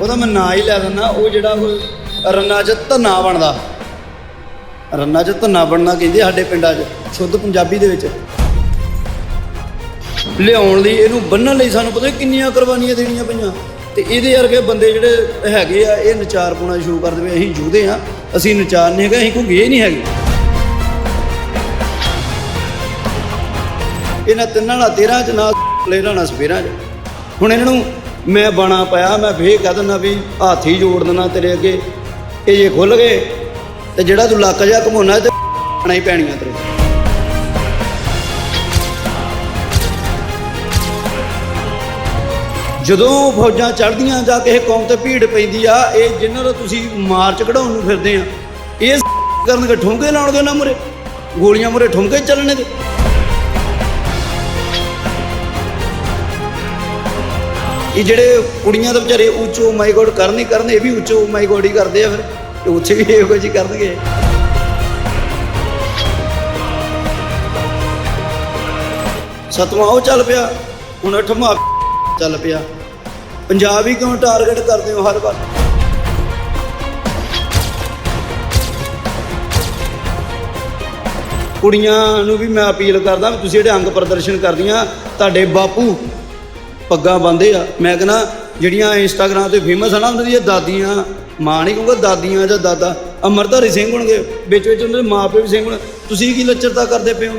ਉਹਦਾ ਮੈਂ ਨਾਂ ਹੀ ਲੈ ਦਿੰਦਾ, ਉਹ ਜਿਹੜਾ ਉਹ ਰੰਨਾ ਚ ਧੰਨਾ ਬਣਦਾ। ਰੰਨਾ ਚ ਧੰਨਾ ਬਣਨਾ ਕਹਿੰਦੇ ਸਾਡੇ ਪਿੰਡਾਂ 'ਚ ਸ਼ੁੱਧ ਪੰਜਾਬੀ ਦੇ ਵਿੱਚ। ਲਿਆਉਣ ਲਈ ਇਹਨੂੰ ਬੰਨਣ ਲਈ ਸਾਨੂੰ ਪਤਾ ਕਿੰਨੀਆਂ ਕੁਰਬਾਨੀਆਂ ਦੇਣੀਆਂ ਪਈਆਂ। ਤੇ ਇਹਦੇ ਵਰਗੇ ਬੰਦੇ ਜਿਹੜੇ ਹੈਗੇ ਆ, ਇਹ ਨਚਾਰ ਪਾਉਣਾ ਸ਼ੁਰੂ ਕਰ ਦੇਵੇ, ਅਸੀਂ ਜੂਦੇ ਆ, ਅਸੀਂ ਨਚਾਰ ਨਹੀਂ ਹੈਗੇ, ਅਸੀਂ ਕੋਈ ਗੇ ਨਹੀਂ ਹੈਗੇ। ਇਹਨਾਂ ਤਿੰਨਾਂ ਨਾਲ 13 ਚ ਨਾਲ ਪਲੇਰਾਂ ਨਾਲ ਸਪੇਰਾਂ ਚ। ਹੁਣ ਇਹਨਾਂ ਨੂੰ ਮੈਂ ਬਣਾ ਪਾਇਆ, ਮੈਂ ਫੇਰ ਕਹਿ ਦਿੰਦਾ ਵੀ ਹਾਥੀ ਜੋੜ ਦਿੰਦਾ ਤੇਰੇ ਅੱਗੇ। ਇਹ ਜੇ ਖੁੱਲ ਗਏ, ਤੇ ਜਿਹੜਾ ਤੂੰ ਲੱਕ ਜਾ ਘਮਾਉਣਾ ਤੇ ਆਣਾ ਹੀ ਪੈਣੀਆਂ ਤੇਰੇ। ਜਦੋਂ ਫੌਜਾਂ ਚੜਦੀਆਂ ਜਾਂ ਕਿਸੇ ਕੌਮ ਤੇ ਭੀੜ ਪੈਂਦੀ ਆ, ਇਹ ਜਿਨ੍ਹਾਂ ਦਾ ਤੁਸੀਂ ਮਾਰਚ ਕਢਾਉਣ ਨੂੰ ਫਿਰਦੇ ਆ, ਇਹ ਕਰਨਗੇ ਠੁਮਕੇ ਲਾਉਣਗੇ ਨਾ ਮੁਰੇ? ਗੋਲੀਆਂ ਮੁਰੇ ਠੁਮਕੇ ਚੱਲਣੇ ਤੇ ਇਹ ਜਿਹੜੇ ਕੁੜੀਆਂ ਦੇ ਵਿਚਾਰੇ ਉੱਚੋ ਮਾਈ ਗੋਡ ਕਰਨ ਹੀ ਕਰਨ, ਇਹ ਵੀ ਉੱਚੋ ਮਾਈ ਗੋਡ ਹੀ ਕਰਦੇ ਆ ਫਿਰ, ਤੇ ਉੱਥੇ ਵੀ ਇਹੋ ਜਿਹੀ ਕਰਨਗੇ। ਸਤਵਾਂ ਉਹ ਚੱਲ ਪਿਆ, ਹੁਣ ਅਠਵਾਂ ਚੱਲ ਪਿਆ। ਪੰਜਾਬ ਹੀ ਕਿਉਂ ਟਾਰਗੇਟ ਕਰਦੇ ਹੋ ਹਰ ਵਾਰ? ਕੁੜੀਆਂ ਨੂੰ ਵੀ ਮੈਂ ਅਪੀਲ ਕਰਦਾ ਵੀ ਤੁਸੀਂ ਜਿਹੜੇ ਅੰਗ ਪ੍ਰਦਰਸ਼ਨ ਕਰਦੀਆਂ, ਤੁਹਾਡੇ ਬਾਪੂ ਪੱਗਾਂ ਬੰਨਦੇ ਆ। ਮੈਂ ਕਹਿੰਦਾ, ਜਿਹੜੀਆਂ ਇੰਸਟਾਗ੍ਰਾਮ ਤੇ ਫੇਮਸ ਆ ਨਾ, ਉਹਨਾਂ ਦੀਆਂ ਦਾਦੀਆਂ, ਮਾਂ ਨਹੀਂ ਕਹੂੰਗਾ ਦਾਦੀਆਂ ਜਾਂ ਦਾਦਾ, ਅਮਰਧਾਰੀ ਸਿੰਘ ਹੋਣਗੇ। ਵਿੱਚ ਵਿੱਚ ਉਹਨਾਂ ਦੇ ਮਾਪੇ ਵੀ ਸਿੰਘ ਹੋਣ। ਤੁਸੀਂ ਕੀ ਲੱਚਰਤਾ ਕਰਦੇ ਪਏ ਹੋ?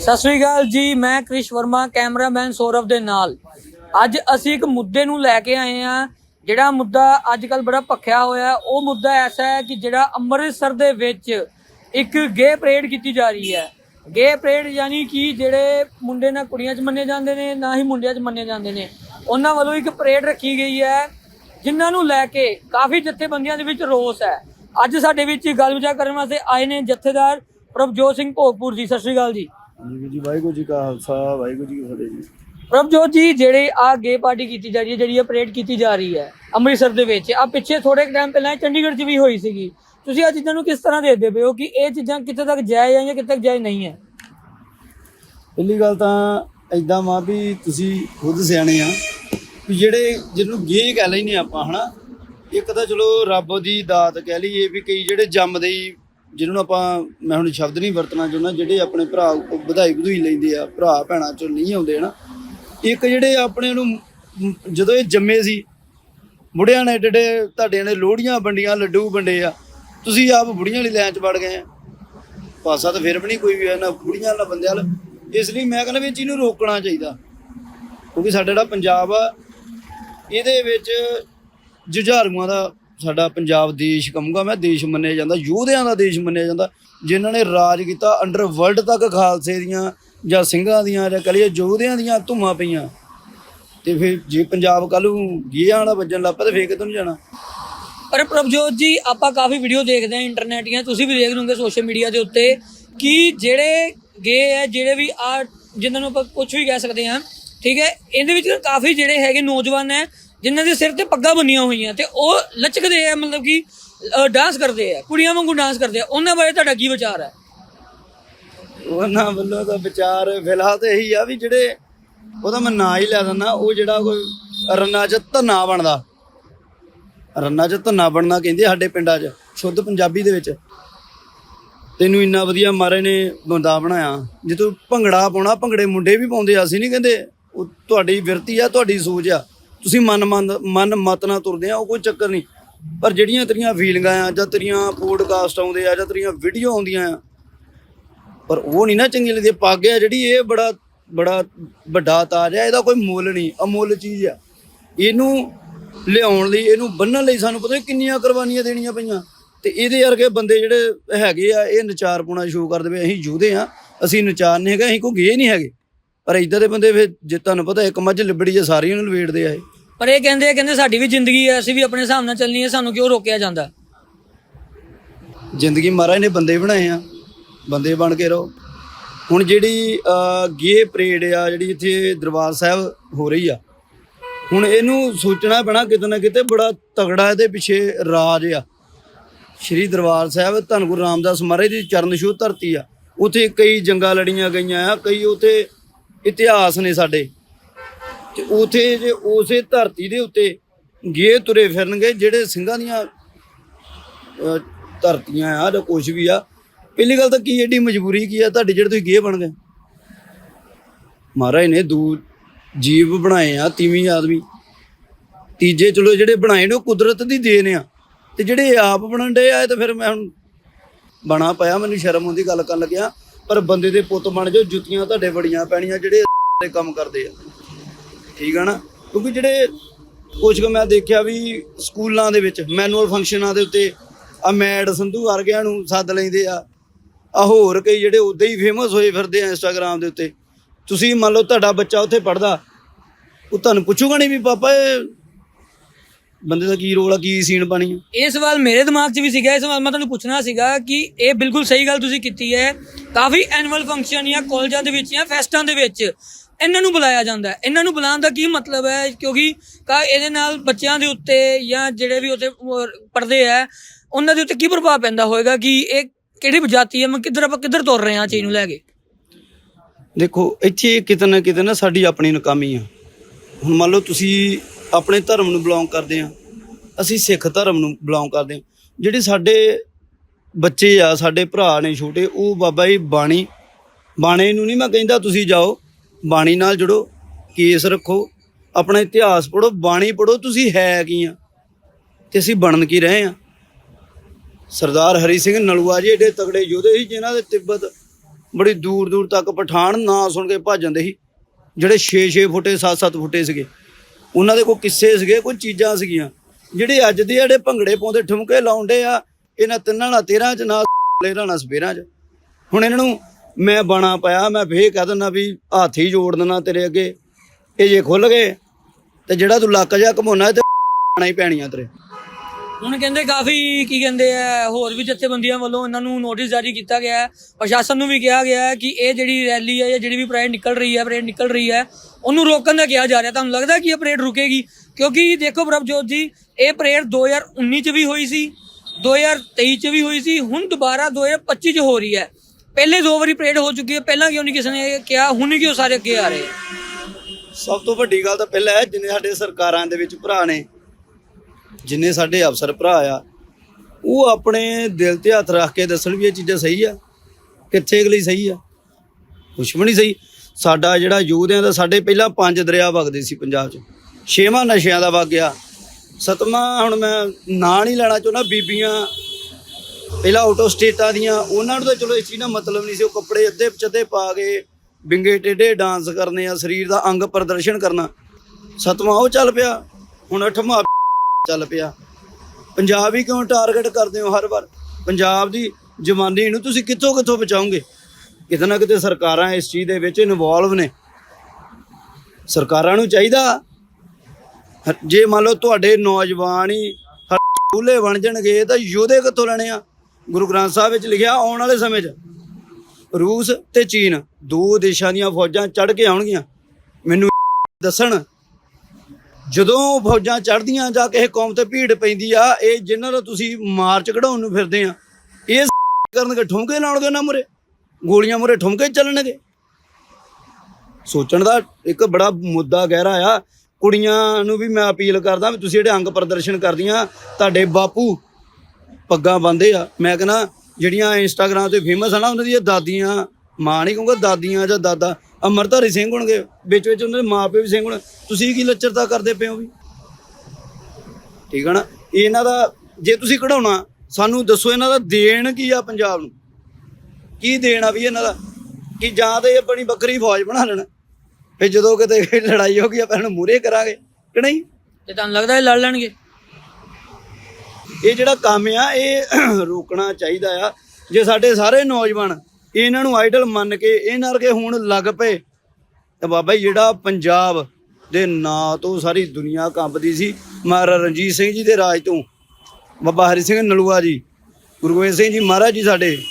ਸਤਿ ਸ੍ਰੀ ਅਕਾਲ ਜੀ, ਮੈਂ ਕ੍ਰਿਸ਼ ਵਰਮਾ, ਕੈਮਰਾਮੈਨ ਸੌਰਵ ਦੇ ਨਾਲ। ਅੱਜ ਅਸੀਂ ਇੱਕ ਮੁੱਦੇ ਨੂੰ ਲੈ ਕੇ ਆਏ ਆ ਜਿਹੜਾ ਮੁੱਦਾ ਅੱਜ ਕੱਲ ਬੜਾ ਭਖਿਆ ਹੋਇਆ ਉਹ ਮੁੱਦਾ ਐਸਾ ਹੈ ਕਿ ਜਿਹੜਾ ਅੰਮ੍ਰਿਤਸਰ ਦੇ ਵਿੱਚ ਇੱਕ ਗੇ ਪਰੇਡ ਕੀਤੀ ਜਾ ਰਹੀ ਹੈ। ਗੇ ਪਰੇਡ ਯਾਨੀ ਕਿ ਜਿਹੜੇ ਮੁੰਡੇ ਨਾ ਕੁੜੀਆਂ 'ਚ ਮੰਨੇ ਜਾਂਦੇ ਨੇ, ਨਾ ਹੀ ਮੁੰਡਿਆਂ 'ਚ ਮੰਨੇ ਜਾਂਦੇ ਨੇ। ਉਹਨਾਂ ਵੱਲੋਂ ਇੱਕ ਪਰੇਡ ਰੱਖੀ ਗਈ ਹੈ, ਜਿਨ੍ਹਾਂ ਨੂੰ ਲੈ ਕੇ ਕਾਫੀ ਜਥੇਬੰਦੀਆਂ ਦੇ ਵਿੱਚ ਰੋਸ ਹੈ। ਅੱਜ ਸਾਡੇ ਵਿੱਚ ਗੱਲ ਵਿਚਾਰ ਕਰਨ ਵਾਸਤੇ ਆਏ ਨੇ ਜਥੇਦਾਰ ਪ੍ਰਭਜੋਤ ਸਿੰਘ ਭੋਗਪੁਰ ਜੀ। ਸਤਿ ਸ੍ਰੀ ਅਕਾਲ ਜੀ। ਜੀ ਜੀ, ਵਾਹਿਗੁਰੂ ਜੀ ਕਾ ਖਾਲਸਾ, ਵਾਹਿਗੁਰੂ ਜੀ ਕੀ ਫਤਿਹ ਜੀ। ਪ੍ਰਭਜੋਤ ਜੀ, ਜਿਹੜੇ ਆ ਗੇ ਪਾਰਟੀ ਕੀਤੀ ਜਾ ਰਹੀ ਹੈ, ਜਿਹੜੀ ਇਹ ਪਰੇਡ ਕੀਤੀ ਜਾ ਰਹੀ ਹੈ ਅੰਮ੍ਰਿਤਸਰ ਦੇ ਵਿੱਚ ਆ ਪਿੱਛੇ ਥੋੜੇ ਟਾਈਮ ਪਹਿਲਾਂ ਚੰਡੀਗੜ੍ਹ 'ਚ ਵੀ ਹੋਈ ਸੀਗੀ। ਤੁਸੀਂ ਆ ਚੀਜ਼ਾਂ ਨੂੰ ਕਿਸ ਤਰ੍ਹਾਂ ਦੇਖਦੇ ਪਏ ਹੋ ਕਿ ਇਹ ਚੀਜ਼ਾਂ ਕਿੱਥੇ ਤੱਕ ਜਾਇਜ਼ ਹੈ ਜਾਂ ਕਿੱਥੇ ਤੱਕ ਜਾਇਜ਼ ਨਹੀਂ ਹੈ? ਪਹਿਲੀ ਗੱਲ ਤਾਂ ਐਦਾਂ ਵਾ ਵੀ ਤੁਸੀਂ ਖੁਦ ਸਿਆਣੇ ਆ ਵੀ ਜਿਹੜੇ ਜਿਹਨੂੰ ਗੇ ਕਹਿ ਲੈਨੇ ਆਪਾਂ, ਹਨਾ? ਇੱਕ ਤਾਂ ਚਲੋ ਰੱਬ ਦੀ ਦਾਤ ਕਹਿ ਲਈਏ ਵੀ ਕਈ ਜਿਹੜੇ ਜੰਮਦੇ ਹੀ, ਜਿਹਨੂੰ ਆਪਾਂ, ਮੈਂ ਹੁਣ ਸ਼ਬਦ ਨਹੀਂ ਵਰਤਣਾ ਚਾਹੁੰਦਾ, ਜਿਹੜੇ ਆਪਣੇ ਭਰਾ ਵਧਾਈ ਵਧੂਈ ਲੈਂਦੇ ਆ ਭਰਾ ਭੈਣਾਂ ਚੋਂ ਨਹੀਂ ਆਉਂਦੇ, ਹਨਾ? ਇੱਕ ਜਿਹੜੇ ਆਪਣੇ ਨੂੰ ਜਦੋਂ ਇਹ ਜੰਮੇ ਸੀ ਬੁੜਿਆਂ ਨੇ ਡੇਡੇ ਤੁਹਾਡੇ ਨੇ ਲੋਹੜੀਆਂ ਵੰਡੀਆਂ, ਲੱਡੂ ਵੰਡੇ ਆ, ਤੁਸੀਂ ਆਪ ਬੁੜੀਆਂ ਵਾਲੀ ਲਾਈਨ 'ਚ ਵੜ ਗਏ ਆ। ਪਾਸਾ ਤਾਂ ਫਿਰ ਵੀ ਨਹੀਂ ਕੋਈ ਵੀ ਨਾ ਬੁੜੀਆਂ ਨਾ ਬੰਦਿਆਂ ਵਾਲ ਇਸ ਲਈ ਮੈਂ ਕਹਿੰਦਾ ਵੀ ਇਹ ਚੀਜ਼ ਨੂੰ ਰੋਕਣਾ ਚਾਹੀਦਾ, ਕਿਉਂਕਿ ਸਾਡਾ ਜਿਹੜਾ ਪੰਜਾਬ ਆ, ਇਹਦੇ ਵਿੱਚ ਜੁਝਾਰੂਆਂ ਦਾ ਸਾਡਾ ਪੰਜਾਬ ਦੇਸ਼ ਕਹੂੰਗਾ ਮੈਂ, ਦੇਸ਼ ਮੰਨਿਆ ਜਾਂਦਾ, ਯੋਧਿਆਂ ਦਾ ਦੇਸ਼ ਮੰਨਿਆ ਜਾਂਦਾ, ਜਿਨ੍ਹਾਂ ਨੇ ਰਾਜ ਕੀਤਾ ਅੰਡਰ ਵਰਲਡ ਤੱਕ ਖਾਲਸੇ ਦੀਆਂ ਜਾਂ ਸਿੰਘਾਂ ਦੀਆਂ ਜਾਂ ਕਲੀਏ ਯੋਧਿਆਂ ਦੀਆਂ ਧੁੰਮਾਂ ਪਈਆਂ, ਤੇ ਫਿਰ ਜੇ ਪੰਜਾਬ ਕੱਲ ਨੂੰ ਗੀਆਂ ਵਾਲਾ ਵੱਜਣ ਲੱਗ ਤੇ ਫੇਰ ਕਿਤੋਂ ਨਹੀਂ ਜਾਣਾ? ਪਰ ਪ੍ਰਭਜੋਤ ਜੀ, ਆਪਾਂ ਕਾਫੀ ਵੀਡੀਓ ਦੇਖਦੇ ਆ ਇੰਟਰਨੈਟ ਦੀਆਂ, ਤੁਸੀਂ ਵੀ ਦੇਖ ਲਓਗੇ ਸੋਸ਼ਲ ਮੀਡੀਆ ਦੇ ਉੱਤੇ ਕਿ ਜਿਹੜੇ ਗੇ ਹੈ, ਜਿਹੜੇ ਵੀ ਆ, ਜਿਨ੍ਹਾਂ ਨੂੰ ਆਪਾਂ ਕੁਝ ਵੀ ਕਹਿ ਸਕਦੇ ਹਾਂ, ਠੀਕ ਹੈ, ਇਹਦੇ ਵਿੱਚ ਕਾਫੀ ਜਿਹੜੇ ਹੈਗੇ ਨੌਜਵਾਨ ਹੈ, ਜਿਨ੍ਹਾਂ ਦੇ ਸਿਰ ਤੇ ਪੱਗਾਂ ਬੰਨੀਆਂ ਹੋਈਆਂ ਤੇ ਉਹ ਲਚਕਦੇ ਆ ਮਤਲਬ ਕਿ ਡਾਂਸ ਕਰਦੇ ਆ ਕੁੜੀਆਂ ਵਾਂਗੂ ਡਾਂਸ ਕਰਦੇ ਆ ਉਹਨਾਂ ਬਾਰੇ ਤੁਹਾਡਾ ਕੀ ਵਿਚਾਰ ਹੈ? ਉਹਨਾਂ ਵੱਲੋਂ ਤਾਂ ਵਿਚਾਰ ਫਿਲਹਾਲ ਤਾਂ ਇਹੀ ਆ ਵੀ ਜਿਹੜੇ ਉਹਦਾ ਮੈਂ ਨਾਂ ਹੀ ਲੈ ਦਿੰਦਾ, ਉਹ ਜਿਹੜਾ ਕੋਈ ਰੰਨਾ ਚ ਧੰਨਾ ਬਣਦਾ। ਰੰਨਾ ਚ ਧੰਨਾ ਬਣਨਾ ਕਹਿੰਦੇ ਸਾਡੇ ਪਿੰਡਾਂ 'ਚ, ਸ਼ੁੱਧ ਪੰਜਾਬੀ ਦੇ ਵਿੱਚ। ਤੈਨੂੰ ਇੰਨਾ ਵਧੀਆ ਮਾਰੇ ਨੇ ਬੰਦਾ ਬਣਾਇਆ। ਜੇ ਤੂੰ ਭੰਗੜਾ ਪਾਉਣਾ, ਭੰਗੜੇ ਮੁੰਡੇ ਵੀ ਪਾਉਂਦੇ ਆ, ਅਸੀਂ ਨਹੀਂ ਕਹਿੰਦੇ, ਉਹ ਤੁਹਾਡੀ ਵਿਰਤੀ ਆ, ਤੁਹਾਡੀ ਸੋਚ ਆ। ਤੁਸੀਂ ਮਨ ਮਨ ਮਨ ਮਤ ਨਾਲ ਤੁਰਦੇ ਆ, ਉਹ ਕੋਈ ਚੱਕਰ ਨਹੀਂ ਪਰ ਜਿਹੜੀਆਂ ਤੇਰੀਆਂ ਫੀਲਿੰਗਾਂ ਆ, ਜਾਂ ਤੇਰੀਆਂ ਪੋਡਕਾਸਟ ਆਉਂਦੇ ਆ, ਜਾਂ ਤੇਰੀਆਂ ਵੀਡੀਓ ਆਉਂਦੀਆਂ ਆ ਪਰ ਉਹ ਨਹੀਂ ਨਾ ਚੰਗੀ ਲੱਗਦੀ। ਪੱਗ ਆ ਜਿਹੜੀ ਇਹ ਬੜਾ ਬੜਾ ਵੱਡਾ ਤਾਜ ਆ ਇਹਦਾ ਕੋਈ ਮੁੱਲ ਨਹੀਂ ਅਮੁੱਲ ਚੀਜ਼ ਆ। ਇਹਨੂੰ ਲਿਆਉਣ ਲਈ ਇਹਨੂੰ ਬੰਨਣ ਲਈ ਸਾਨੂੰ ਪਤਾ ਕਿੰਨੀਆਂ ਕੁਰਬਾਨੀਆਂ ਦੇਣੀਆਂ ਪਈਆਂ। ਤੇ ਇਹਦੇ ਵਰਗੇ ਬੰਦੇ ਜਿਹੜੇ ਹੈਗੇ ਆ ਇਹ ਨਚਾਰ ਪਾਉਣਾ ਸ਼ੁਰੂ ਕਰ ਦੇਵੇ। ਅਸੀਂ ਜੂਦੇ ਆ ਅਸੀਂ ਨਚਾਰ ਨਹੀਂ ਹੈਗੇ ਅਸੀਂ ਕੋਈ ਗੇ ਨਹੀਂ ਹੈਗੇ। ਪਰ ਇਦਾਂ ਦੇ ਬੰਦੇ ਫਿਰ ਜੇ ਤੁਹਾਨੂੰ ਪਤਾ ਇੱਕ ਮੱਝ ਲਿਬੜੀ ਆ ਸਾਰੀਆਂ ਨੂੰ ਲਵੇੜਦੇ ਆ ਇਹ। ਪਰ ਇਹ ਕਹਿੰਦੇ ਆ ਕਹਿੰਦੇ ਸਾਡੀ ਵੀ ਜ਼ਿੰਦਗੀ ਹੈ ਅਸੀਂ ਵੀ ਆਪਣੇ ਹਿਸਾਬ ਨਾਲ ਚੱਲਣੀ ਹੈ ਸਾਨੂੰ ਕਿਉਂ ਰੋਕਿਆ ਜਾਂਦਾ? ਜ਼ਿੰਦਗੀ ਮਹਾਰਾਜ ਨੇ ਬੰਦੇ ਬਣਾਏ ਆ। ਬੰਦੇ ਬਣ ਕੇ ਰਹੋ। ਹੁਣ ਜਿਹੜੀ ਅਹ, ਗੇ ਪਰੇਡ ਆ ਜਿਹੜੀ ਇੱਥੇ ਦਰਬਾਰ ਸਾਹਿਬ ਹੋ ਰਹੀ ਆ ਹੁਣ ਇਹਨੂੰ ਸੋਚਣਾ ਪੈਣਾ ਕਿਤੇ ਨਾ ਕਿਤੇ ਬੜਾ ਤਗੜਾ ਇਹਦੇ ਪਿੱਛੇ ਰਾਜ ਆ। ਸ਼੍ਰੀ ਦਰਬਾਰ ਸਾਹਿਬ ਧੰਨ ਗੁਰੂ ਰਾਮਦਾਸ ਮਹਾਰਾਜ ਦੀ ਚਰਨ ਛੂਹ ਧਰਤੀ ਆ। ਉਥੇ ਕਈ ਜੰਗਾਂ ਲੜੀਆਂ ਗਈਆਂ ਆ ਕਈ ਉਥੇ ਇਤਿਹਾਸ ਨੇ ਸਾਡੇ। ਤੇ ਉਥੇ ਜੇ ਉਸੇ ਧਰਤੀ ਦੇ ਉੱਤੇ ਗੇ ਤੁਰੇ ਫਿਰਨਗੇ ਜਿਹੜੇ ਸਿੰਘਾਂ ਦੀਆਂ ਧਰਤੀਆਂ ਆ ਜਾਂ ਕੁਝ ਵੀ ਆ ਪਹਿਲੀ ਗੱਲ ਤਾਂ ਕੀ ਐਡੀ ਮਜਬੂਰੀ ਕੀ ਆ? ਤੁਹਾਡੇ ਜਿਹੜੇ ਤੁਸੀਂ ਗੇ ਬਣ ਗਏ। ਮਹਾਰਾਜ ਨੇ ਦੂ ਜੀਵ ਬਣਾਏ ਆ ਤੀਵੀਂ ਆਦਮੀ। ਤੀਜੇ ਚਲੋ ਜਿਹੜੇ ਬਣਾਏ ਨੇ ਉਹ ਕੁਦਰਤ ਦੀ ਦੇਣ ਆ। ਤੇ ਜਿਹੜੇ ਆਪ ਬਣਨ ਦੇ ਆਏ ਇਹ ਤਾਂ ਫਿਰ ਮੈਂ ਹੁਣ ਬਣਾ ਪਿਆ, ਮੈਨੂੰ ਸ਼ਰਮ ਆਉਂਦੀ ਗੱਲ ਕਰਨ ਲੱਗਿਆ। ਪਰ ਬੰਦੇ ਦੇ ਪੁੱਤ ਬਣ ਜਾਓ, ਜੁੱਤੀਆਂ ਤੁਹਾਡੇ ਬੜੀਆਂ ਪੈਣੀਆਂ, ਜਿਹੜੇ ਇਹ ਕੰਮ ਕਰਦੇ ਆ। ਠੀਕ ਆ ਨਾ? ਕਿਉਂਕਿ ਜਿਹੜੇ ਕੁਝ ਕੁ ਮੈਂ ਦੇਖਿਆ ਵੀ ਸਕੂਲਾਂ ਦੇ ਵਿੱਚ, ਮੈਨੂਅਲ ਫੰਕਸ਼ਨਾਂ ਦੇ ਉੱਤੇ, ਆ ਮੈਡ ਸੰਧੂ ਵਰਗਿਆਂ ਨੂੰ ਸੱਦ ਲੈਂਦੇ ਆ। ਆ ਹੋਰ ਕਈ ਜਿਹੜੇ ਉਦਾਂ ਹੀ ਫੇਮਸ ਹੋਏ ਫਿਰਦੇ ਆ ਇੰਸਟਾਗ੍ਰam ਦੇ ਉੱਤੇ। ਤੁਸੀਂ ਮੰਨ ਲਓ ਤੁਹਾਡਾ ਬੱਚਾ ਉੱਥੇ ਪੜਦਾ ਉਹ ਤੁਹਾਨੂੰ ਪੁੱਛੂਗਾ ਨਹੀਂ ਵੀ ਪਾਪਾ, ਇਹ ਬੰਦੇ ਦਾ ਕੀ ਰੋਲ ਆ, ਕੀ ਸੀਨ ਬਣੀ ਆ? ਇਹ ਸਵਾਲ ਮੇਰੇ ਦਿਮਾਗ 'ਚ ਵੀ ਸੀਗਾ, ਇਹ ਸਵਾਲ ਮੈਂ ਤੁਹਾਨੂੰ ਪੁੱਛਣਾ ਸੀਗਾ ਕਿ ਇਹ ਬਿਲਕੁਲ ਸਹੀ ਗੱਲ ਤੁਸੀਂ ਕੀਤੀ ਹੈ। ਕਾਫੀ ਐਨੂਅਲ ਫੰਕਸ਼ਨ ਜਾਂ ਕਾਲਜਾਂ ਦੇ ਵਿੱਚ ਜਾਂ ਫੈਸਟਾਂ ਦੇ ਵਿੱਚ ਇਹਨਾਂ ਨੂੰ ਬੁਲਾਇਆ ਜਾਂਦਾ ਹੈ। ਇਹਨਾਂ ਨੂੰ ਬੁਲਾਉਣ ਦਾ ਕੀ ਮਤਲਬ ਹੈ? ਕਿਉਂਕਿ ਕਾ ਇਹਦੇ ਨਾਲ ਬੱਚਿਆਂ ਦੇ ਉੱਤੇ ਜਾਂ ਜਿਹੜੇ ਵੀ ਉੱਤੇ ਪੜਦੇ ਆ ਉਹਨਾਂ ਦੇ ਉੱਤੇ ਕੀ ਪ੍ਰਭਾਵ ਪੈਂਦਾ ਹੋਵੇਗਾ ਕਿ ਇਹ ਕਿਹੜੀ ਜਾਤੀ ਹੈ? ਮੈਂ ਕਿੱਧਰ ਆਪਾਂ ਕਿੱਧਰ ਤੁਰ ਰਹੇ ਹਾਂ ਚੀਜ਼ ਨੂੰ ਲੈ ਕੇ? ਦੇਖੋ, ਇੱਥੇ ਕਿਤੇ ਨਾ ਕਿਤੇ ਨਾ ਸਾਡੀ ਆਪਣੀ ਨਕਾਮੀ ਆ। ਹੁਣ ਮੰਨ ਲਓ ਤੁਸੀਂ ਆਪਣੇ ਧਰਮ ਨੂੰ ਬਿਲੋਂਗ ਕਰਦੇ ਆ। ਅਸੀਂ ਸਿੱਖ ਧਰਮ ਨੂੰ ਬਿਲੋਂਗ ਕਰਦੇ ਆ। ਜਿਹੜੇ ਸਾਡੇ ਬੱਚੇ ਆ, ਸਾਡੇ ਭਰਾ ਨੇ ਛੋਟੇ, ਉਹ ਬਾਬਾ ਜੀ ਬਾਣੀ ਬਾਣੇ ਨੂੰ ਨਹੀਂ ਮੈਂ ਕਹਿੰਦਾ ਤੁਸੀਂ ਜਾਓ, ਬਾਣੀ ਨਾਲ ਜੁੜੋ, ਕੇਸ ਰੱਖੋ, ਆਪਣਾ ਇਤਿਹਾਸ ਪੜੋ ਬਾਣੀ ਪੜੋ ਤੁਸੀਂ ਹੈ ਕੀ ਆ? ਤੇ ਅਸੀਂ ਬਣਨ ਕੀ ਰਹੇ ਆ? ਸਰਦਾਰ ਹਰੀ ਸਿੰਘ ਨਲੂਆ ਜੀ, ਏਡੇ ਤਗੜੇ ਯੋਧੇ ਸੀ, ਜਿਨ੍ਹਾਂ ਦੇ ਤਿੱਬਤ ਬੜੀ ਦੂਰ ਦੂਰ ਤੱਕ ਪਠਾਨ ਨਾਂ ਸੁਣ ਕੇ ਭੱਜ ਜਾਂਦੇ ਸੀ, ਜਿਹੜੇ 6-6 ਫੁੱਟੇ 7-7 ਫੁੱਟੇ ਸੀਗੇ। ਉਹਨਾਂ ਦੇ ਕੋਈ ਕਿੱਸੇ ਸੀਗੇ, ਕੋਈ ਚੀਜ਼ਾਂ ਸੀਗੀਆਂ। ਜਿਹੜੇ ਅੱਜ ਦੇ ਜਿਹੜੇ ਭੰਗੜੇ ਪਾਉਂਦੇ, ਠੁਮਕੇ ਲਾਉਂਦੇ ਆ, ਇਹਨਾਂ ਤਿੰਨਾਂ ਨਾਲ 13 ਚ ਨਾ ਲੈਣਾ ਨਾ ਸਪੇਰਾਂ ਚ। ਹੁਣ ਇਹਨਾਂ ਨੂੰ ਮੈਂ ਬਾਣਾ ਪਾਇਆ, ਮੈਂ ਫੇਰ ਕਹਿ ਦਿੰਦਾ ਵੀ ਹੱਥ ਹੀ ਜੋੜ ਦਿੰਦਾ ਤੇਰੇ ਅੱਗੇ। ਇਹ ਜੇ ਖੁੱਲ ਗਏ, ਤੇ ਜਿਹੜਾ ਤੂੰ ਲੱਕ ਜਾ ਘਮਾਉਣਾ ਤੇ ਬਾਣਾ ਹੀ ਪੈਣੀਆਂ ਤੇਰੇ। ਹੁਣ ਕਹਿੰਦੇ ਕਾਫੀ ਕੀ ਕਹਿੰਦੇ ਆ, ਹੋਰ ਵੀ ਜਥੇਬੰਦੀਆਂ ਵੱਲੋਂ ਇਹਨਾਂ ਨੂੰ ਨੋਟਿਸ ਜਾਰੀ ਕੀਤਾ ਗਿਆ ਹੈ। ਪ੍ਰਸ਼ਾਸਨ ਨੂੰ ਵੀ ਕਿਹਾ ਗਿਆ ਹੈ ਕਿ ਇਹ ਜਿਹੜੀ ਰੈਲੀ ਹੈ ਜਾਂ ਜਿਹੜੀ ਵੀ ਪਰੇਡ ਨਿਕਲ ਰਹੀ ਹੈ ਪਰੇਡ ਨਿਕਲ ਰਹੀ ਹੈ, ਉਹਨੂੰ ਰੋਕਣ ਦਾ ਕਿਹਾ ਜਾ ਰਿਹਾ। ਤੁਹਾਨੂੰ ਲੱਗਦਾ ਕਿ ਇਹ ਪਰੇਡ ਰੁਕੇਗੀ? ਕਿਉਂਕਿ ਦੇਖੋ ਪ੍ਰਭਜੋਤ ਜੀ, ਇਹ ਪਰੇਡ 2019 ਚ ਵੀ ਹੋਈ ਸੀ 2023 ਚ ਵੀ ਹੋਈ ਸੀ, ਹੁਣ ਦੁਬਾਰਾ 2025 ਚ ਹੋ ਰਹੀ ਹੈ। ਪਹਿਲੇ ਦੋ ਵਾਰੀ ਪਰੇਡ ਹੋ ਚੁੱਕੀ ਹੈ, ਪਹਿਲਾਂ ਕਿਉਂ ਨਹੀਂ ਕਿਸੇ ਨੇ ਇਹ ਕਿਹਾ, ਹੁਣ ਕਿਉਂ ਸਾਰੇ ਅੱਗੇ ਆ ਰਹੇ? ਸਭ ਤੋਂ ਵੱਡੀ ਗੱਲ ਤਾਂ ਪਹਿਲਾਂ ਹੈ, ਜਿੰਨੇ ਸਾਡੇ ਸਰਕਾਰਾਂ ਦੇ ਵਿੱਚ ਭਰਾ ਨੇ ਜਿੰਨੇ ਸਾਡੇ ਅਫਸਰ ਭਰਾ ਆ, ਉਹ ਆਪਣੇ ਦਿਲ ਤੇ ਹੱਥ ਰੱਖ ਕੇ ਦੱਸਣ ਵੀ ਇਹ ਚੀਜ਼ਾਂ ਸਹੀ ਆ, ਕਿੱਥੇ ਅਗਲੀ ਸਹੀ ਆ। ਕੁਛ ਵੀ ਨਹੀਂ ਸਹੀ। ਸਾਡਾ ਜਿਹੜਾ ਯੋਧਿਆਂ ਦਾ ਸਾਡੇ ਪਹਿਲਾਂ ਪੰਜ ਦਰਿਆ ਵਗਦੇ ਸੀ ਪੰਜਾਬ 'ਚ। ਛੇਵਾਂ ਨਸ਼ਿਆਂ ਦਾ ਵਗ ਗਿਆ। ਸਤਵਾਂ ਹੁਣ ਮੈਂ ਨਾਂ ਨਹੀਂ ਲੈਣਾ ਚਾਹੁੰਦਾ, ਬੀਬੀਆਂ ਪਹਿਲਾਂ ਆਊਟ ਆਊਟੋ ਸਟੇਟਾਂ ਦੀਆਂ, ਉਹਨਾਂ ਨੂੰ ਤਾਂ ਚਲੋ ਇਸ ਚੀਜ਼ ਦਾ ਮਤਲਬ ਨਹੀਂ ਸੀ, ਉਹ ਕੱਪੜੇ ਅੱਧੇ ਪਚੱਧੇ ਪਾ ਕੇ ਬਿੰਗੇ ਟੇਢੇ ਡਾਂਸ ਕਰਨੇ ਆ, ਸਰੀਰ ਦਾ ਅੰਗ ਪ੍ਰਦਰਸ਼ਨ ਕਰਨਾ। ਸਤਵਾਂ ਉਹ ਚੱਲ ਪਿਆ, ਹੁਣ ਅੱਠਵਾਂ ਚੱਲ ਪਿਆ। ਪੰਜਾਬ ਹੀ ਕਿਉਂ ਟਾਰਗੇਟ ਕਰਦੇ ਹੋ ਹਰ ਵਾਰ? ਪੰਜਾਬ ਦੀ ਜਵਾਨੀ ਨੂੰ ਤੁਸੀਂ ਕਿੱਥੋਂ ਕਿੱਥੋਂ ਬਚਾਓਗੇ? ਕਿਤੇ ਨਾ ਕਿਤੇ ਸਰਕਾਰਾਂ ਇਸ ਚੀਜ਼ ਦੇ ਵਿੱਚ ਇਨਵੋਲਵ ਨੇ। ਸਰਕਾਰਾਂ ਨੂੰ ਚਾਹੀਦਾ ਜੇ ਮੰਨ ਲਓ ਤੁਹਾਡੇ ਨੌਜਵਾਨ ਹੀ ਖੂਲੇ ਬਣ ਜਾਣਗੇ ਤਾਂ ਯੋਧੇ ਕਿੱਥੋਂ ਲੈਣੇ ਆ? ਗੁਰੂ ਗ੍ਰੰਥ ਸਾਹਿਬ ਵਿੱਚ ਲਿਖਿਆ ਆਉਣ ਵਾਲੇ ਸਮੇਂ 'ਚ। ਰੂਸ ਤੇ ਚੀਨ, ਦੋ ਦੇਸ਼ਾਂ ਦੀਆਂ ਫੌਜਾਂ ਚੜ ਕੇ ਆਉਣਗੀਆਂ। ਮੈਨੂੰ ਦੱਸਣ ਜਦੋਂ ਫੌਜਾਂ ਚੜਦੀਆਂ ਜਾਂ ਕਿਸੇ ਕੌਮ ਤੇ ਭੀੜ ਪੈਂਦੀ ਆ, ਇਹ ਜਿਨ੍ਹਾਂ ਦਾ ਤੁਸੀਂ ਮਾਰਚ ਕਢਾਉਣ ਨੂੰ ਫਿਰਦੇ ਆ, ਇਹ ਕਰਨਗੇ ਠੁੰਕੇ ਲਾਉਣਗੇ ਨਾ ਮੁਰੇ, ਗੋਲੀਆਂ ਮੁਰੇ ਠੁੰਕੇ ਚੱਲਣਗੇ। ਸੋਚਣ ਦਾ ਇੱਕ ਬੜਾ ਮੁੱਦਾ ਗਹਿਰਾ ਆ, ਕੁੜੀਆਂ ਨੂੰ ਵੀ ਮੈਂ ਅਪੀਲ ਕਰਦਾ ਵੀ ਤੁਸੀਂ ਜਿਹੜੇ ਅੰਗ ਪ੍ਰਦਰਸ਼ਨ ਕਰਦੀਆਂ, ਤੁਹਾਡੇ ਬਾਪੂ ਪੱਗਾਂ ਬੰਦੇ ਆ। ਮੈਂ ਕਹਿੰਦਾ, ਜਿਹੜੀਆਂ ਇੰਸਟਾਗ੍ਰam ਤੇ ਫੇਮਸ ਆ ਨਾ, ਉਹਨਾਂ ਦੀਆਂ ਦਾਦੀਆਂ, ਮਾਂ ਨਹੀਂ ਕਹੂੰਗਾ ਦਾਦੀਆਂ ਜਾਂ ਦਾਦਾ ਅਮਰਧਾਰੀ ਸਿੰਘ ਹੋਣਗੇ ਵਿੱਚ ਵਿੱਚ ਉਹਨਾਂ ਦੇ ਮਾਪੇ ਵੀ ਸਿੰਘ ਹੋਣ। ਤੁਸੀਂ ਕੀ ਲੱਚਰਤਾ ਕਰਦੇ ਪਏ ਹੋ ਵੀ? ਠੀਕ ਆ ਨਾ? ਇਹ ਇਹਨਾਂ ਦਾ ਜੇ ਤੁਸੀਂ ਕਢਾਉਣਾ ਸਾਨੂੰ ਦੱਸੋ ਇਹਨਾਂ ਦਾ ਦੇਣ ਕੀ ਆ ਪੰਜਾਬ ਨੂੰ? ਕੀ ਦੇਣ ਆ ਵੀ ਇਹਨਾਂ ਦਾ? ਕਿ ਜਾਂ ਤੇ ਇਹ ਆਪਣੀ ਵੱਖਰੀ ਫੌਜ ਬਣਾ ਲੈਣ। ਫਿਰ ਜਦੋਂ ਕਿਤੇ ਲੜਾਈ ਹੋ ਗਈ ਆਪਾਂ ਇਹਨੂੰ ਮੂਰੇ ਕਰਾਂਗੇ ਕਿ ਨਹੀਂ? ਤੇ ਤੁਹਾਨੂੰ ਲੱਗਦਾ ਇਹ ਲੜ ਲੈਣਗੇ? ਇਹ ਜਿਹੜਾ ਕੰਮ ਆ ਇਹ ਰੋਕਣਾ ਚਾਹੀਦਾ ਆ। ਜੇ ਸਾਡੇ ਸਾਰੇ ਨੌਜਵਾਨ ਇਹਨਾਂ ਨੂੰ ਆਈਡਲ ਮੰਨ ਕੇ, ਇਹਨਾਂ ਵਰਗੇ ਹੁਣ ਲੱਗ ਪਏ। ਤਾਂ ਬਾਬਾ ਜੀ, ਜਿਹੜਾ ਪੰਜਾਬ ਦੇ ਨਾਂ ਤੋਂ ਸਾਰੀ ਦੁਨੀਆ ਕੰਬਦੀ ਸੀ, ਮਹਾਰਾਜਾ ਰਣਜੀਤ ਸਿੰਘ ਜੀ ਦੇ ਰਾਜ ਤੋਂ, ਬਾਬਾ ਹਰੀ ਸਿੰਘ ਨਲੂਆ ਜੀ, ਗੁਰੂ ਗੋਬਿੰਦ ਸਿੰਘ ਜੀ ਮਹਾਰਾਜ ਜੀ ਸਾਡੇ,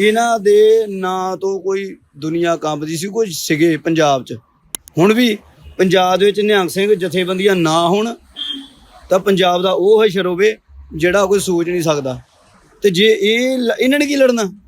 ਇਹਨਾਂ ਦੇ ਨਾਂ ਤੋਂ ਕੋਈ ਦੁਨੀਆ ਕੰਬਦੀ ਸੀ, ਕੋਈ ਸਿਗੇ ਪੰਜਾਬ 'ਚ। ਹੁਣ ਵੀ ਪੰਜਾਬ ਦੇ ਵਿੱਚ ਨਿਹੰਗ ਸਿੰਘ ਜਥੇਬੰਦੀਆਂ ਨਾ ਹੋਣ, ਤਾਂ ਪੰਜਾਬ ਦਾ ਉਹ ਹਸ਼ਰ ਹੋਵੇ, ਜਿਹੜਾ ਕੋਈ ਸੋਚ ਨਹੀਂ ਸਕਦਾ। ਤੇ ਜੇ ਇਹ ਲ- ਇਹਨਾਂ ਨੇ ਕੀ ਲੜਨਾ?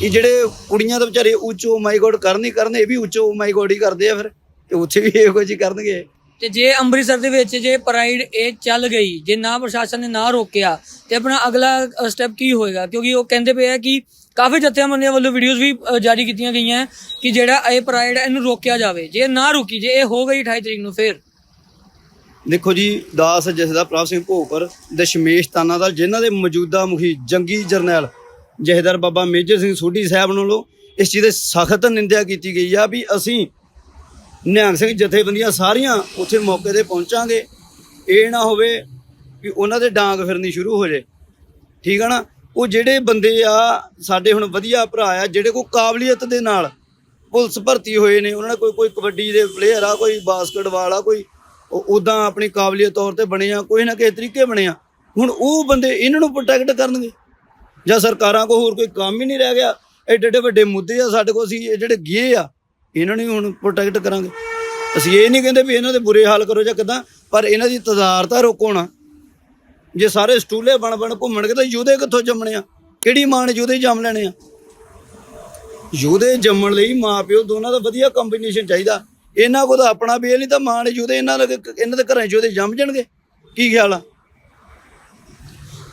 ਇਹ ਜਿਹੜੇ ਕੁੜੀਆਂ ਦੇ ਵਿਚਾਰੇ ਉੱਚੋ ਮਾਈ ਗੋਡ ਕਰਨ ਹੀ ਕਰਨ ਇਹ ਵੀ ਉੱਚੋ ਮਾਈ ਗੋਡ ਹੀ ਕਰਦੇ ਆ ਫਿਰ। ਤੇ ਉੱਥੇ ਵੀ ਇਹੋ ਕੁਝ ਕਰਨਗੇ। ਤੇ ਜੇ ਅੰਮ੍ਰਿਤਸਰ ਦੇ ਵਿੱਚ ਜੇ ਪ੍ਰਾਈਡ ਇਹ ਚੱਲ ਗਈ ਜੇ ਨਾ ਪ੍ਰਸ਼ਾਸਨ ਨੇ ਨਾ ਰੋਕਿਆ ਤੇ ਆਪਣਾ ਅਗਲਾ ਸਟੈਪ ਕੀ ਹੋਏਗਾ? ਕਿਉਂਕਿ ਉਹ ਕਹਿੰਦੇ ਪਏ ਆ ਕਿ ਕਾਫੀ ਜਥੇਬੰਦੀਆਂ ਵੱਲੋਂ ਵੀਡੀਓਜ਼ ਵੀ ਜਾਰੀ ਕੀਤੀਆਂ ਗਈਆਂ ਕਿ ਜਿਹੜਾ ਇਹ ਪ੍ਰਾਈਡ ਇਹਨੂੰ ਰੋਕਿਆ ਜਾਵੇ। ਜੇ ਨਾ ਰੁਕੀ ਜੇ ਇਹ ਹੋ ਗਈ 28 ਤਰੀਕ ਨੂੰ ਫਿਰ? ਦੇਖੋ ਜੀ ਦਾਸ ਜਥੇਦਾਰ ਪ੍ਰਭ ਸਿੰਘ ਭੋਗਪੁਰ ਦਸ਼ਮੇਸ਼ ਤਾਨਾ ਦਾ ਜਿਨ੍ਹਾਂ ਦੇ ਮੌਜੂਦਾ ਮੁਖੀ ਜੰਗੀ ਜਰਨੈਲ ਜਥੇਦਾਰ ਬਾਬਾ ਮੇਜਰ ਸਿੰਘ ਸੋਢੀ ਸਾਹਿਬ ਨਾਲੋਂ ਇਸ ਚੀਜ਼ ਦੀ ਸਖਤ ਨਿੰਦਿਆ ਕੀਤੀ ਗਈ ਆ ਵੀ ਅਸੀਂ ਨਿਹੰਗ ਸਿੰਘ ਜਥੇਬੰਦੀਆਂ ਸਾਰੀਆਂ ਉੱਥੇ ਮੌਕੇ ਤੇ ਪਹੁੰਚਾਂਗੇ। ਇਹ ਨਾ ਹੋਵੇ ਵੀ ਉਹਨਾਂ ਦੇ ਡਾਂਗ ਫਿਰਨੀ ਸ਼ੁਰੂ ਹੋ ਜੇ। ਠੀਕ ਆ ਨਾ? ਉਹ ਜਿਹੜੇ ਬੰਦੇ ਆ, ਸਾਡੇ ਹੁਣ ਵਧੀਆ ਭਰਾ ਆ, ਜਿਹੜੇ ਕੋ ਕਾਬਲੀਅਤ ਦੇ ਨਾਲ ਪੁਲਿਸ ਭਰਤੀ ਹੋਏ ਨੇ, ਉਹਨਾਂ ਨੇ ਕੋਈ ਕੋਈ ਕਬੱਡੀ ਦੇ ਪਲੇਅਰ ਆ, ਕੋਈ ਬਾਸਕਟਬਾਲ ਆ, ਕੋਈ ਉਦਾਂ ਆਪਣੀ ਕਾਬਲੀਅਤ ਤੌਰ ਤੇ ਬਣੇ ਆ, ਕੋਈ ਨਾ ਕਿਸੇ ਤਰੀਕੇ ਬਣੇ ਆ। ਹੁਣ ਉਹ ਬੰਦੇ ਇਹਨਾਂ ਨੂੰ ਪ੍ਰੋਟੈਕਟ ਕਰਨਗੇ। ਜਾਂ ਸਰਕਾਰਾਂ ਕੋਲ ਹੋਰ ਕੋਈ ਕੰਮ ਹੀ ਨਹੀਂ ਰਹਿ ਗਿਆ। ਐਡੇ ਐਡੇ ਵੱਡੇ ਮੁੱਦੇ ਆ ਸਾਡੇ ਕੋਲ, ਅਸੀਂ ਇਹ ਜਿਹੜੇ ਗਏ ਆ, ਇਹਨਾਂ ਨੂੰ ਹੁਣ ਪ੍ਰੋਟੈਕਟ ਕਰਾਂਗੇ। ਅਸੀਂ ਇਹ ਨਹੀਂ ਕਹਿੰਦੇ ਵੀ ਇਹਨਾਂ ਦੇ ਬੁਰੇ ਹਾਲ ਕਰੋ ਜਾਂ ਕਿਦਾਂ, ਪਰ ਇਹਨਾਂ ਦੀ ਤਜ਼ਾਰਤਾ ਰੋਕੋ ਨਾ। ਜੇ ਸਾਰੇ ਸਟੂਲੇ ਬਣ ਬਣ ਘੁੰਮਣਗੇ ਤਾਂ ਯੋਧੇ ਕਿੱਥੋਂ ਜੰਮਣੇ ਆ? ਕਿਹੜੀ ਮਾਂ ਨੇ ਯੋਧੇ ਜੰਮ ਲੈਣੇ ਆ? ਯੋਧੇ ਜੰਮਣ ਲਈ ਮਾਂ ਪਿਓ ਦੋਨਾਂ ਦਾ ਵਧੀਆ ਕੰਬੀਨੇਸ਼ਨ ਚਾਹੀਦਾ। ਇਹਨਾਂ ਕੋਲ ਤਾਂ ਆਪਣਾ ਬੇਲ ਨਹੀਂ ਤਾਂ ਮਾਂ ਨੇ ਯੋਧੇ ਇਹਨਾਂ ਦੇ ਇਹਨਾਂ ਦੇ ਘਰਾਂ 'ਚ ਯੋਧੇ ਜੰਮ ਜਾਣਗੇ। ਕੀ ਖਿਆਲ ਆ?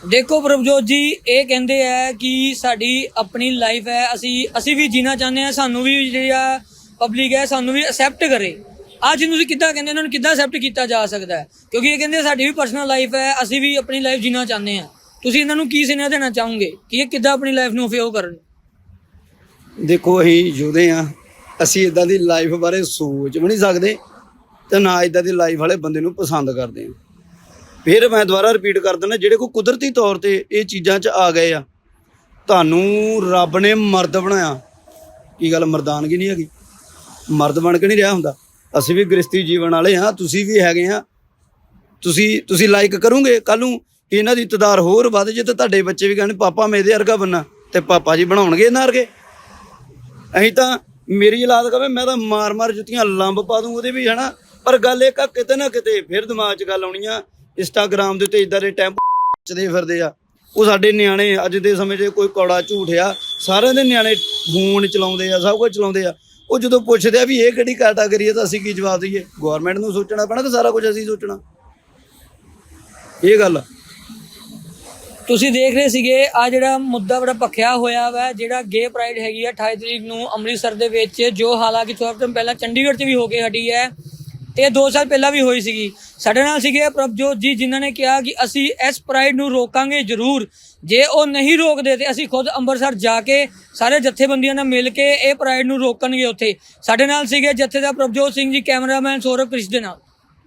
ਦੇਖੋ ਪ੍ਰਭਜੋਤ ਜੀ, ਇਹ ਕਹਿੰਦੇ ਆ ਕਿ ਸਾਡੀ ਆਪਣੀ ਲਾਈਫ ਹੈ, ਅਸੀਂ ਅਸੀਂ ਵੀ ਜੀਣਾ ਚਾਹੁੰਦੇ ਆ ਸਾਨੂੰ ਵੀ ਜਿਹੜੀ ਆ ਪਬਲਿਕ ਹੈ, ਸਾਨੂੰ ਵੀ ਅਸੈਪਟ ਕਰੇ। ਅੱਜ ਤੁਸੀਂ ਕਿੱਦਾਂ ਕਹਿੰਦੇ, ਇਹਨਾਂ ਨੂੰ ਕਿੱਦਾਂ ਅਸੈਪਟ ਕੀਤਾ ਜਾ ਸਕਦਾ ਕਿਉਂਕਿ ਇਹ ਕਹਿੰਦੇ ਸਾਡੀ ਵੀ ਪਰਸਨਲ ਲਾਈਫ ਹੈ, ਅਸੀਂ ਵੀ ਆਪਣੀ ਲਾਈਫ ਜੀਣਾ ਚਾਹੁੰਦੇ ਆ ਤੁਸੀਂ ਇਹਨਾਂ ਨੂੰ ਕੀ ਸੁਨੇਹਾ ਦੇਣਾ ਚਾਹੋਗੇ ਕਿ ਇਹ ਕਿੱਦਾਂ ਆਪਣੀ ਲਾਈਫ ਨੂੰ ਫਿਓ ਕਰਨ? ਦੇਖੋ, ਅਸੀਂ ਯੋਧੇ ਆ ਅਸੀਂ ਇਦਾਂ ਦੀ ਲਾਈਫ ਬਾਰੇ ਸੋਚ ਵੀ ਨਹੀਂ ਸਕਦੇ ਤੇ ਨਾ ਇਦਾਂ ਦੀ ਲਾਈਫ ਵਾਲੇ ਬੰਦੇ ਨੂੰ ਪਸੰਦ ਕਰਦੇ ਆ ਫਿਰ ਮੈਂ ਦੁਬਾਰਾ ਰਿਪੀਟ ਕਰ ਦਿੰਦਾ, ਜਿਹੜੇ ਕੋ ਕੁਦਰਤੀ ਤੌਰ ਤੇ ਇਹ ਚੀਜ਼ਾਂ 'ਚ ਆ ਗਏ ਆ, ਤੁਹਾਨੂੰ ਰੱਬ ਨੇ ਮਰਦ ਬਣਾਇਆ। ਕੀ ਗੱਲ, ਮਰਦਾਨਗੀ ਨਹੀਂ ਹੈਗੀ? ਮਰਦ ਬਣ ਕੇ ਨਹੀਂ ਰਿਹਾ ਹੁੰਦਾ। ਅਸੀਂ ਵੀ ਗ੍ਰਸਤੀ ਜੀਵਨ ਵਾਲੇ ਹਾਂ, ਤੁਸੀਂ ਵੀ ਹੈਗੇ ਆ ਤੁਸੀਂ ਤੁਸੀਂ ਲਾਈਕ ਕਰੋਗੇ ਕੱਲ ਨੂੰ ਇਹਨਾਂ ਦੀ ਤਦਾਰ ਹੋਰ ਵੱਧ ਜੇ ਤਾਂ ਤੁਹਾਡੇ ਬੱਚੇ ਵੀ ਕਹਿਣ ਪਾਪਾ ਮੇਰੇ ਵਰਗਾ ਬੰਨਾ ਤੇ ਪਾਪਾ ਜੀ ਬਣਾਉਣਗੇ ਇਹਨਾਂ ਵਰਗੇ। ਅਸੀਂ ਤਾਂ ਮੇਰੀ ਔਲਾਦ ਕਵੇ, ਮੈਂ ਤਾਂ ਮਾਰ ਮਾਰ ਜੁੱਤੀਆਂ ਲੰਬ ਪਾ ਦੂੰ ਉਹਦੇ ਵੀ, ਹਨਾ? ਪਰ ਗੱਲ ਇਹ ਕਾ ਕਿਤੇ ਨਾ ਕਿਤੇ ਫਿਰ ਦਿਮਾਗ 'ਚ ਗੱਲ ਆਉਣੀ ਆ ਇੰਸਟਾਗ੍ਰਾਮ ਦੇ ਉੱਤੇ ਇਦਾਂ ਦੇ ਟੈਂਪੋ ਚਦੇ ਫਿਰਦੇ ਆ। ਉਹ ਸਾਡੇ ਨਿਆਣੇ ਅੱਜ ਦੇ ਸਮੇਂ 'ਚ ਕੋਈ ਕੌੜਾ ਝੂਠ ਆ। ਸਾਰਿਆਂ ਦੇ ਨਿਆਣੇ ਫੋਨ ਚਲਾਉਂਦੇ ਆ, ਸਭ ਕੁਝ ਚਲਾਉਂਦੇ ਆ। ਉਹ ਜਦੋਂ ਪੁੱਛਦੇ ਆ ਵੀ ਇਹ ਕਿਹੜੀ ਕੈਟਾਗਰੀ ਹੈ ਤਾਂ ਅਸੀਂ ਕੀ ਜਵਾਬ ਦਈਏ? ਗਵਰਨਮੈਂਟ ਨੂੰ ਸੋਚਣਾ ਪੈਣਾ ਤੇ ਸਾਰਾ ਕੁਝ ਅਸੀਂ ਸੋਚਣਾ। ਇਹ ਗੱਲ ਆ। ਤੁਸੀਂ ਦੇਖ ਰਹੇ ਸੀਗੇ ਆ ਜਿਹੜਾ ਮੁੱਦਾ ਬੜਾ ਭਖਿਆ ਹੋਇਆ ਵਾ, ਜਿਹੜਾ ਗੇ ਪ੍ਰਾਈਡ ਹੈਗੀ ਆ 28 ਤਰੀਕ ਨੂੰ ਅੰਮ੍ਰਿਤਸਰ ਦੇ ਵਿੱਚ, ਜੋ ਹਾਲਾਂਕਿ ਥੋੜਾ ਟਾਈਮ ਪਹਿਲਾਂ ਚੰਡੀਗੜ੍ਹ 'ਚ ਵੀ ਹੋ ਕੇ ਹਟੀ ਹੈ। ਤੇ 2 ਸਾਲ ਪਹਿਲਾਂ ਵੀ ਹੋਈ ਸੀਗੀ। ਸਾਡੇ ਨਾਲ ਸੀਗੇ ਪ੍ਰਭਜੋਤ ਜੀ, ਜਿਨ੍ਹਾਂ ਨੇ ਕਿਹਾ ਕਿ ਅਸੀਂ ਇਸ ਪ੍ਰਾਈਡ ਨੂੰ ਰੋਕਾਂਗੇ ਜ਼ਰੂਰ। ਜੇ ਉਹ ਨਹੀਂ ਰੋਕਦੇ ਤੇ ਅਸੀਂ ਖੁਦ ਅੰਮ੍ਰਿਤਸਰ ਜਾ ਕੇ ਸਾਰੇ ਜਥੇਬੰਦੀਆਂ ਨਾਲ ਮਿਲ ਕੇ ਇਹ ਪ੍ਰਾਈਡ ਨੂੰ ਰੋਕਣਗੇ ਉੱਥੇ। ਸਾਡੇ ਨਾਲ ਸੀਗੇ ਜਥੇਦਾਰ ਪ੍ਰਭਜੋਤ ਸਿੰਘ ਜੀ, ਕੈਮਰਾਮੈਨ ਸੌਰਵ ਕ੍ਰਿਸ਼ ਦੇ ਨਾਲ।